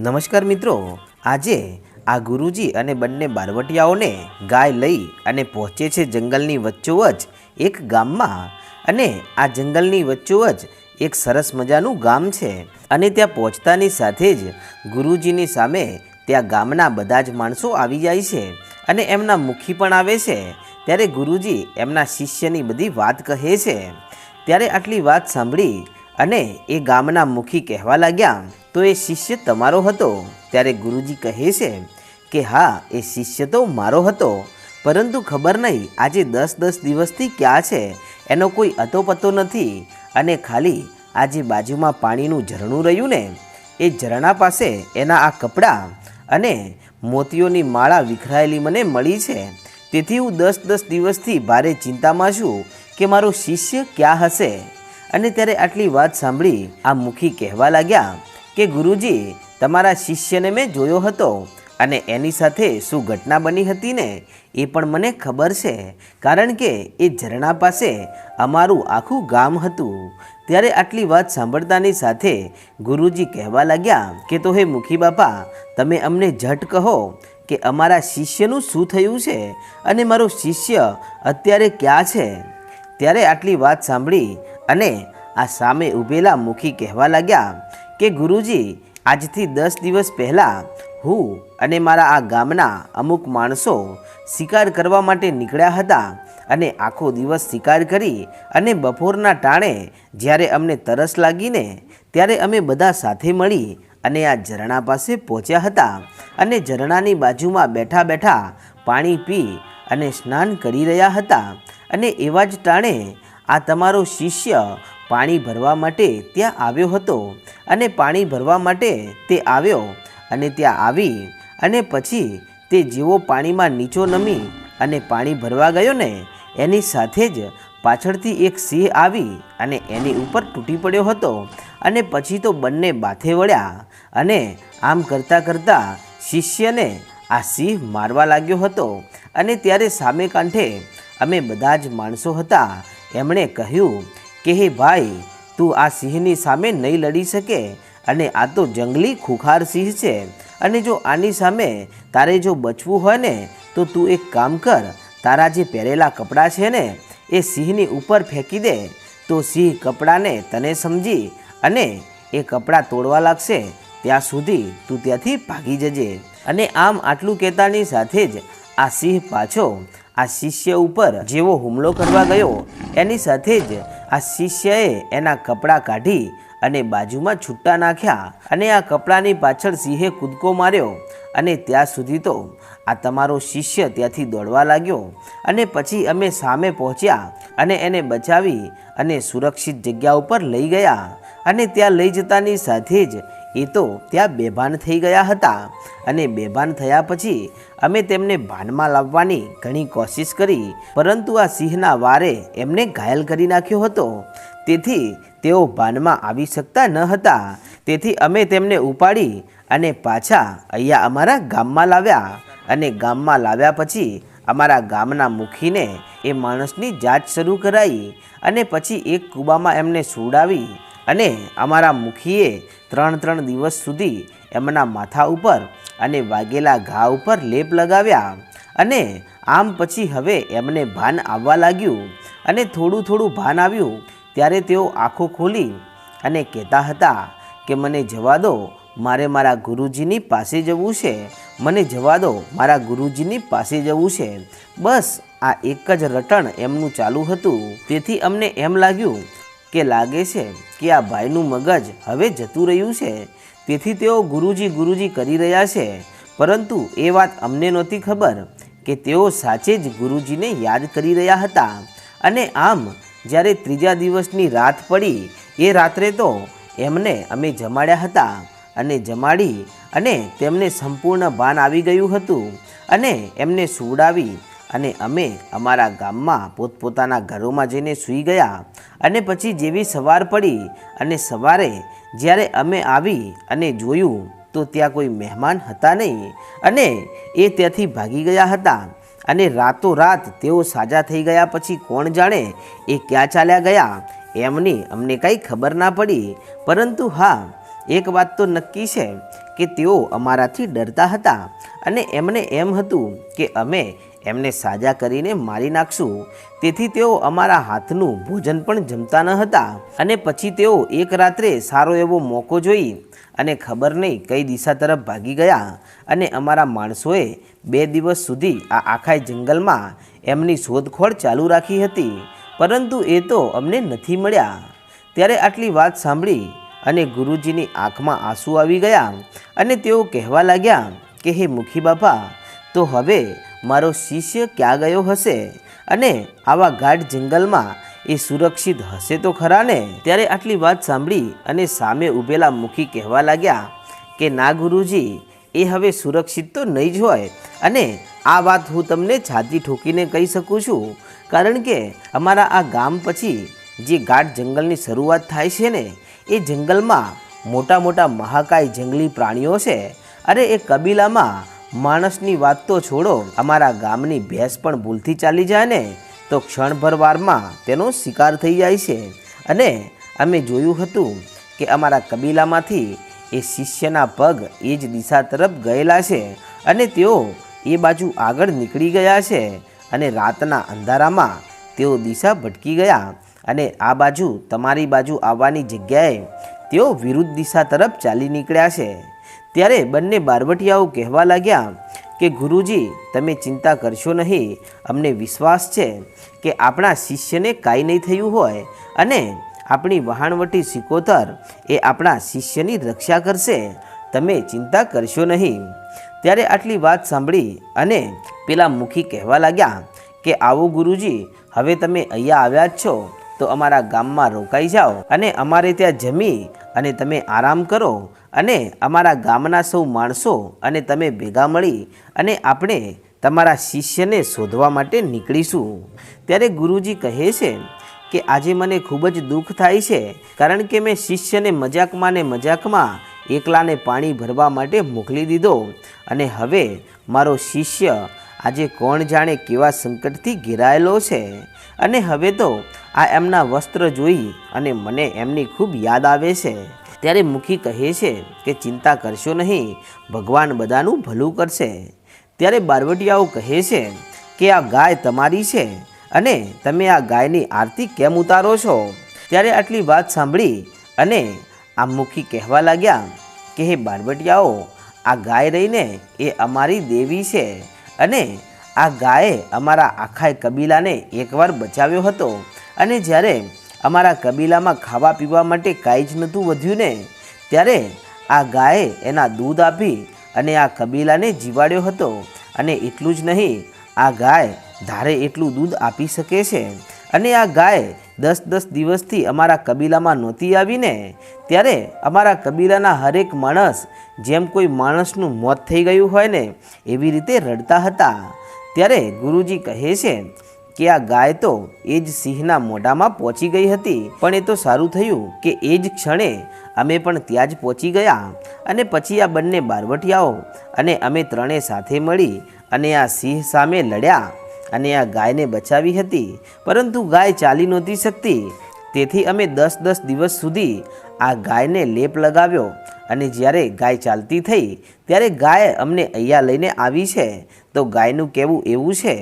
નમસ્કાર મિત્રો. આજે આ ગુરુજી અને બંને બારવટિયાઓને ગાય લઈ અને પહોંચે છે જંગલની વચ્ચોવચ એક ગામમાં. અને આ જંગલની વચ્ચોવચ એક સરસ મજાનું ગામ છે. અને ત્યાં પહોંચતાની સાથે જ ગુરુજીની સામે ત્યાં ગામના બધા જ માણસો આવી જાય છે. અને એમના મુખી પણ આવે છે. ત્યારે ગુરુજી એમના શિષ્યની બધી વાત કહે છે. ત્યારે આટલી વાત સાંભળી અને એ ગામના મુખી કહેવા લાગ્યા, તો એ શિષ્ય તમારો હતો? ત્યારે ગુરુજી કહે છે કે, હા, એ શિષ્ય તો મારો હતો, પરંતુ ખબર નહીં આજે દસ દસ દિવસથી ક્યાં છે, એનો કોઈ અતો પતો નથી અને ખાલી આ જે બાજુમાં પાણીનું ઝરણું રહ્યું ને, એ ઝરણા પાસે એના આ કપડાં અને મોતીઓની માળા વિખરાયેલી મને મળી છે. તેથી હું દસ દસ દિવસથી ભારે ચિંતામાં છું કે મારો શિષ્ય ક્યાં હશે. અને ત્યારે આટલી વાત સાંભળી આ મુખી કહેવા લાગ્યા કે, ગુરુજી, તમારા શિષ્યને મેં જોયો હતો અને એની સાથે શું ઘટના બની હતી ને એ પણ મને ખબર છે. કારણ કે એ ઝરણા પાસે અમારું આખું ગામ હતું. ત્યારે આટલી વાત સાંભળતાની સાથે ગુરુજી કહેવા લાગ્યા કે, તો હે મુખી બાપા, તમે અમને ઝટ કહો કે અમારા શિષ્યનું શું થયું છે અને મારો શિષ્ય અત્યારે ક્યાં છે? ત્યારે આટલી વાત સાંભળી અને આ સામે ઊભેલા મુખી કહેવા લાગ્યા કે, ગુરુજી, આજથી દસ દિવસ પહેલાં હું અને મારા આ ગામના અમુક માણસો શિકાર કરવા માટે નીકળ્યા હતા અને આખો દિવસ શિકાર કરી અને બપોરના ટાણે જ્યારે અમને તરસ લાગીને ત્યારે અમે બધા સાથે મળી અને આ ઝરણા પાસે પહોંચ્યા હતા અને ઝરણાની બાજુમાં બેઠા બેઠા પાણી પી અને સ્નાન કરી રહ્યા હતા અને એવા જ ટાણે આ તમારો શિષ્ય પાણી ભરવા માટે ત્યાં આવ્યો હતો અને પાણી ભરવા માટે તે આવ્યો અને ત્યાં આવી અને પછી તે જેવો પાણીમાં નીચો નમી અને પાણી ભરવા ગયો ને, એની સાથે જ પાછળથી એક સિંહ આવી અને એની ઉપર તૂટી પડ્યો હતો અને પછી તો બંને બાથે વળ્યા અને આમ કરતાં કરતાં શિષ્યને આ સિંહ મારવા લાગ્યો હતો અને ત્યારે સામે કાંઠે અમે બધા જ માણસો હતા એમણે કહ્યું, કે હે ભાઈ, તું આ સિંહની સામે નહીં લડી શકે અને આ તો જંગલી ખુખાર સિંહ છે. અને જો આની સામે તારે જો બચવું હોય ને, તો તું એક કામ કર, તારા જે પહેરેલા કપડાં છે ને, એ સિંહની ઉપર ફેંકી દે. તો સિંહ કપડાને તને સમજી અને એ કપડાં તોડવા લાગશે. ત્યાં સુધી તું ત્યાંથી ભાગી જજે. અને આમ આટલું કહેતાની સાથે જ આ સિંહ પાછો આ શિષ્ય ઉપર જેવો હુમલો કરવા ગયો, એની સાથે જ આ શિષ્યએ એના કપડાં કાઢી અને બાજુમાં છૂટા નાખ્યા અને આ કપડાની પાછળ સિંહે કૂદકો માર્યો અને ત્યાં સુધી તો આ તમારો શિષ્ય ત્યાંથી દોડવા લાગ્યો અને પછી અમે સામે પહોંચ્યા અને એને બચાવી અને સુરક્ષિત જગ્યા ઉપર લઈ ગયા અને ત્યાં લઈ જતાની સાથે જ એ તો ત્યાં બેભાન થઈ ગયા હતા અને બેભાન થયા પછી અમે તેમને ભાનમાં લાવવાની ઘણી કોશિશ કરી, પરંતુ આ સિંહના વારે એમને ઘાયલ કરી નાખ્યો હતો. તેથી તેઓ ભાનમાં આવી શકતા ન હતા. તેથી અમે તેમને ઉપાડી અને પાછા અહીંયા અમારા ગામમાં લાવ્યા અને ગામમાં લાવ્યા પછી અમારા ગામના મુખીને એ માણસની જાંચ શરૂ કરાઈ અને પછી એક કૂબામાં એમને સુવડાવી અને અમારા મુખીએ ત્રણ ત્રણ દિવસ સુધી એમના માથા ઉપર અને વાગેલા ઘા ઉપર લેપ લગાવ્યા અને આમ પછી હવે એમને ભાન આવવા લાગ્યું અને થોડું થોડું ભાન આવ્યું ત્યારે તેઓ આંખો ખોલી અને કહેતા હતા કે, મને જવા દો, મારે મારા ગુરુજીની પાસે જવું છે. મને જવા દો, મારા ગુરુજીની પાસે જવું છે. બસ આ એક જ રટણ એમનું ચાલુ હતું. તેથી અમને એમ લાગ્યું કે લાગે છે કે આ ભાઈનું મગજ હવે જતું રહ્યું છે? તેથી તેઓ ગુરુજી ગુરુજી કરી રહ્યા છે. પરંતુ એ વાત અમને નહોતી ખબર કે તેઓ સાચે જ ગુરુજીને યાદ કરી રહ્યા હતા. અને આમ, જ્યારે ત્રીજા દિવસની રાત પડી, એ રાત્રે તો એમને અમે જમાડ્યા હતા. અને જમાડી અને તેમને સંપૂર્ણ ભાન આવી ગયું હતું. અને એમને સુવડાવી અને અમે અમારા ગામમાં પોતપોતાના ઘરોમાં જઈને સૂઈ ગયા અને પછી જેવી સવાર પડી અને સવારે જ્યારે અમે આવી અને જોયું તો ત્યાં કોઈ મહેમાન હતા નહીં અને એ ત્યાંથી ભાગી ગયા હતા અને રાતોરાત તેઓ સાજા થઈ ગયા પછી કોણ જાણે એ ક્યાં ચાલ્યા ગયા એમની અમને કાંઈ ખબર ના પડી. પરંતુ હા, એક વાત તો નક્કી છે કે તેઓ અમારાથી ડરતા હતા અને એમને એમ હતું કે અમે એમને સાજા કરીને મારી નાખશું. તેથી તેઓ અમારા હાથનું ભોજન પણ જમતા ન હતા. અને પછી તેઓ એક રાત્રે સારો એવો મોકો જોઈ અને ખબર નહીં કઈ દિશા તરફ ભાગી ગયા. અને અમારા માણસોએ બે દિવસ સુધી આ આખા જંગલમાં એમની શોધખોળ ચાલુ રાખી હતી. પરંતુ એ તો અમને નથી મળ્યા. ત્યારે આટલી વાત સાંભળી અને ગુરુજીની આંખમાં આંસુ આવી ગયા. અને તેઓ કહેવા લાગ્યા કે, હે મુખી બાપા, તો હવે મારો શિષ્ય ક્યાં ગયો હશે? અને આવા ગાઢ જંગલમાં એ સુરક્ષિત હશે તો ખરા ને ત્યારે આટલી વાત સાંભળી અને સામે ઊભેલા મુખી કહેવા લાગ્યા કે, ના ગુરુજી, એ હવે સુરક્ષિત તો નહીં જ હોય. અને આ વાત હું તમને છાતી ઠોકીને કહી શકું છું. કારણ કે અમારા આ ગામ પછી જે ગાઢ જંગલની શરૂઆત થાય છે ને, એ જંગલમાં મોટા મોટા મહાકાય જંગલી પ્રાણીઓ છે. અરે, એ કબીલામાં માણસની વાત તો છોડો, અમારા ગામની ભેંસ પણ ભૂલથી ચાલી જાય ને, તો ક્ષણભર વારમાં તેનો શિકાર થઈ જાય છે. અને અમે જોયું હતું કે અમારા કબીલામાંથી એ શિષ્યના પગ એ જ દિશા તરફ ગયેલા છે અને તેઓ એ બાજુ આગળ નીકળી ગયા છે અને રાતના અંધારામાં તેઓ દિશા ભટકી ગયા અને આ બાજુ તમારી બાજુ આવવાની જગ્યાએ તેઓ વિરુદ્ધ દિશા તરફ ચાલી નીકળ્યા છે. ત્યારે બંને બારવટિયાઓ કહેવા લાગ્યા કે, ગુરુજી, તમે ચિંતા કરશો નહીં. અમને વિશ્વાસ છે કે આપણા શિષ્યને કાંઈ નહીં થયું હોય અને આપણી વહાણવટી સિકોતર એ આપણા શિષ્યની રક્ષા કરશે. તમે ચિંતા કરશો નહીં. ત્યારે આટલી વાત સાંભળી અને પેલા મુખી કહેવા લાગ્યા કે, આવો ગુરુજી, હવે તમે અહીંયા આવ્યા જ છો. તો અમારા ગામમાં રોકાઈ જાઓ અને અમારે ત્યાં જમી અને તમે આરામ કરો અને અમારા ગામના સૌ માણસો અને તમે ભેગા મળી અને આપણે તમારા શિષ્યને શોધવા માટે નીકળીશું. ત્યારે ગુરુજી કહે છે કે આજે મને ખૂબ જ દુઃખ થાય છે કારણ કે મેં શિષ્યને મજાકમાં ને મજાકમાં એકલાને પાણી ભરવા માટે મોકલી દીધો અને હવે મારો શિષ્ય આજે કોણ જાણે કેવા સંકટથી ઘેરાયેલો છે. અને હવે તો આ એમના વસ્ત્ર જોઈ અને મને એમની ખૂબ યાદ આવે છે. ત્યારે મુખી કહે છે કે ચિંતા કરશો નહીં, ભગવાન બધાનું ભલું કરશે. ત્યારે બારવટિયાઓ કહે છે કે આ ગાય તમારી છે અને તમે આ ગાયની આરતી કેમ ઉતારો છો? ત્યારે આટલી વાત સાંભળી અને આ મુખી કહેવા લાગ્યા કે, હે બારવટિયાઓ, આ ગાય રહીને એ અમારી દેવી છે અને આ ગાયે અમારા આખા કબીલાને એકવાર બચાવ્યો હતો. અને જ્યારે અમારા કબીલામાં ખાવા પીવા માટે કાંઈ જ નહોતું વધ્યું ને, ત્યારે આ ગાયે એના દૂધ આપી અને આ કબીલાને જીવાડ્યો હતો. અને એટલું જ નહીં, આ ગાય ધારે એટલું દૂધ આપી શકે છે. અને આ ગાય દસ દસ દિવસથી અમારા કબીલામાં નહોતી આવીને, ત્યારે અમારા કબીલાના હરેક માણસ, જેમ કોઈ માણસનું મોત થઈ ગયું હોય ને, એવી રીતે રડતા હતા. ત્યારે ગુરુજી કહે છે કે આ ગાય તો એ જ સિંહના મોઢામાં પહોંચી ગઈ હતી, પણ એ તો સારું થયું કે એ જ ક્ષણે અમે પણ ત્યાં જ પહોંચી ગયા અને પછી આ બંને બારવટિયાઓ અને અમે ત્રણેય સાથે મળી અને આ સિંહ સામે લડ્યા અને આ ગાયને બચાવી હતી. પરંતુ ગાય ચાલી નહોતી શકતી તેથી અમે દસ દસ દિવસ સુધી આ ગાયને લેપ લગાવ્યો અને જ્યારે ગાય ચાલતી થઈ, ત્યારે ગાય અમને અહીંયા લઈને આવી છે. તો ગાયનું કહેવું એવું છે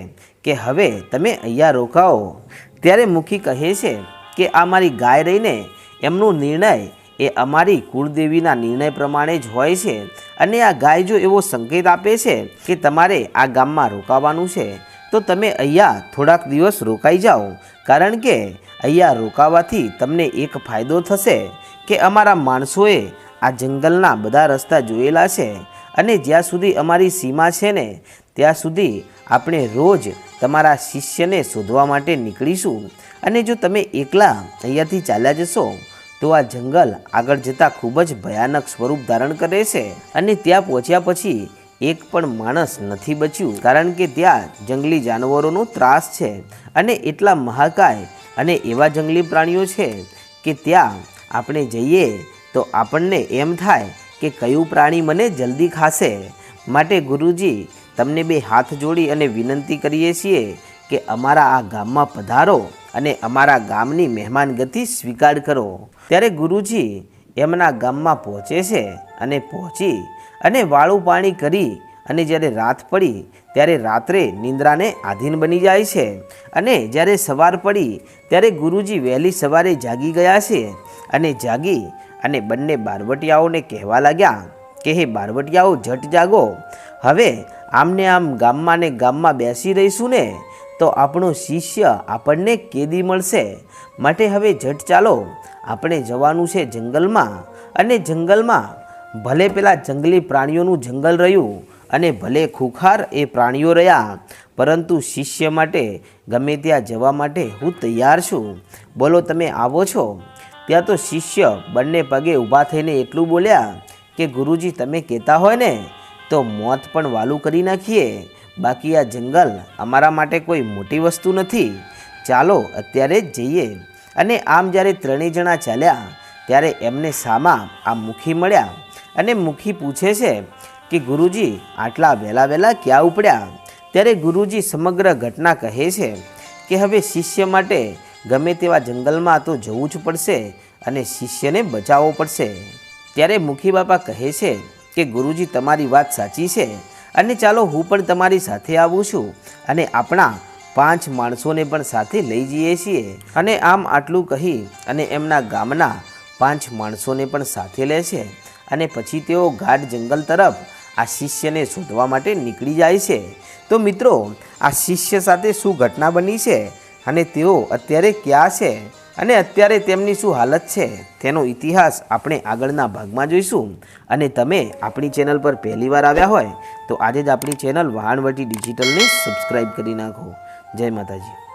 કે, હવે તમે અહીંયા રોકાઓ. ત્યારે મુખી કહે છે કે, આ મારી ગાય રહીને એમનો નિર્ણય એ અમારી કુળદેવીના નિર્ણય પ્રમાણે જ હોય છે. અને આ ગાય જો એવો સંકેત આપે છે કે તમારે આ ગામમાં રોકાવાનું છે તો તમે અહીંયા થોડાક દિવસ રોકાઈ જાઓ. કારણ કે અહીંયા રોકાવાથી તમને એક ફાયદો થશે કે અમારા માણસોએ આ જંગલના બધા રસ્તા જોયેલા છે અને જ્યાં સુધી અમારી સીમા છે ને, ત્યાં સુધી આપણે રોજ તમારા શિષ્યને શોધવા માટે નીકળીશું. અને જો તમે એકલા અહીંયાથી ચાલ્યા જશો, તો આ જંગલ આગળ જતાં ખૂબ જ ભયાનક સ્વરૂપ ધારણ કરે છે. અને ત્યાં પહોંચ્યા પછી એક પણ માણસ નથી બચ્યું, કારણ કે ત્યાં જંગલી જાનવરોનો ત્રાસ છે અને એટલા મહાકાય અને એવા જંગલી પ્રાણીઓ છે કે ત્યાં આપણે જઈએ તો આપણને એમ થાય કે કયું પ્રાણી મને જલ્દી ખાશે. માટે ગુરુજી, તમને બે હાથ જોડી અને વિનંતી કરીએ છીએ કે અમારા આ ગામમાં પધારો અને અમારા ગામની મહેમાનગતિ સ્વીકાર કરો. ત્યારે ગુરુજી એમના ગામમાં પહોંચે છે અને પહોંચી અને વાળું પાણી કરી અને જ્યારે રાત પડી, ત્યારે રાત્રે નિંદ્રાને આધીન બની જાય છે. અને જ્યારે સવાર પડી, ત્યારે ગુરુજી વહેલી સવારે જાગી ગયા છે અને જાગી અને બંને બારવટિયાઓને કહેવા લાગ્યા કે, હે બારવટિયાઓ ઝટ જાગો. હવે આમને આમ ગામમાં ને ગામમાં બેસી રહીશું ને, તો આપણો શિષ્ય આપણને કેદી મળશે. માટે હવે ઝટ ચાલો. આપણે જવાનું છે જંગલમાં અને જંગલમાં ભલે પેલા જંગલી પ્રાણીઓનું જંગલ રહ્યું અને ભલે ખુખાર એ પ્રાણીઓ રહ્યા, પરંતુ શિષ્ય માટે ગમે ત્યાં જવા માટે હું તૈયાર છું. બોલો, તમે આવો છો? ત્યાં તો શિષ્ય બંને પગે ઊભા થઈને એટલું બોલ્યા કે, ગુરુજી, તમે કહેતા હોય ને, તો મોત પણ વાલું કરી નાખીએ. બાકી આ જંગલ અમારા માટે કોઈ મોટી વસ્તુ નથી. ચાલો, અત્યારે જ જઈએ. અને આમ જ્યારે ત્રણેય જણા ચાલ્યા, ત્યારે એમને સામા આ મુખી મળ્યા. અને મુખી પૂછે છે કે ગુરુજી, આટલા વહેલા વહેલા ક્યાં ઉપડ્યા? ત્યારે ગુરુજી સમગ્ર ઘટના કહે છે કે હવે શિષ્ય માટે ગમે તેવા જંગલમાં તો જવું જ પડશે અને શિષ્યને બચાવવો પડશે. ત્યારે મુખી બાપા કહે છે કે ગુરુજી, તમારી વાત સાચી છે અને ચાલો હું પણ તમારી સાથે આવું છું અને આપણા પાંચ માણસોને પણ સાથે લઈ જઈએ છીએ. અને આમ આટલું કહી અને એમના ગામના પાંચ માણસોને પણ સાથે લે છે. અને પછી તેઓ ગાઢ જંગલ તરફ આ શિષ્યને શોધવા માટે નીકળી જાય છે. તો મિત્રો, આ શિષ્ય સાથે શું ઘટના બની છે અને તેઓ અત્યારે ક્યાં છે અને અત્યારે તેમની શું હાલત છે, તેનો ઇતિહાસ આપણે આગળના ભાગમાં જોઈશું. અને તમે આપણી ચેનલ પર પહેલીવાર આવ્યા હોય, તો આજે જ આપણી ચેનલ વહાણવટી ડિજિટલને સબસ્ક્રાઈબ કરી નાખો. જય માતાજી.